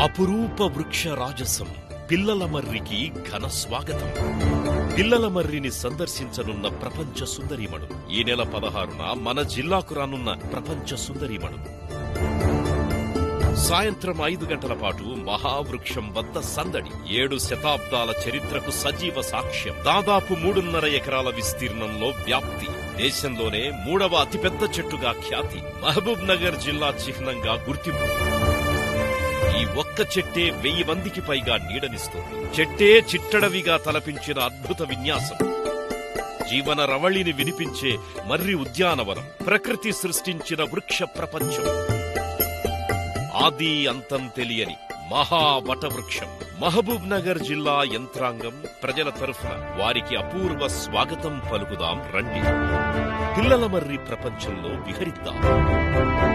అపురూప వృక్ష రాజసం పిల్లల మర్రికి ఘన స్వాగతం. పిల్లల మర్రిని సందర్శించనున్న ప్రపంచ సుందరిమణు ఈ నెల పదహారున మన జిల్లాకు రానున్న ప్రపంచ సుందరిమణు సాయంత్రం ఐదు గంటల పాటు మహావృక్షం వద్ద సందడి. ఏడు శతాబ్దాల చరిత్రకు సజీవ సాక్ష్యం. దాదాపు మూడున్నర ఎకరాల విస్తీర్ణంలో వ్యాప్తి. దేశంలోనే మూడవ అతిపెద్ద చెట్టుగా ఖ్యాతి. మహబూబ్ నగర్ జిల్లా చిహ్నంగా గుర్తింపు. ఈ ఒక్క చెట్టే వెయ్యి మందికి పైగా నీడనిస్తుంది. చెట్టే చిట్టడవిగా తలపించిన అద్భుత విన్యాసం. జీవన రవళిని వినిపించే మర్రి ఉద్యానవనం. ప్రకృతి సృష్టించిన వృక్ష ప్రపంచం. ఆది అంతం తెలియని మహావటవృక్షం. మహబూబ్ నగర్ జిల్లా యంత్రాంగం ప్రజల తరఫున వారికి అపూర్వ స్వాగతం పలుకుదాం. రండి. పిల్లల మర్రి ప్రపంచంలో విహరిద్దాం.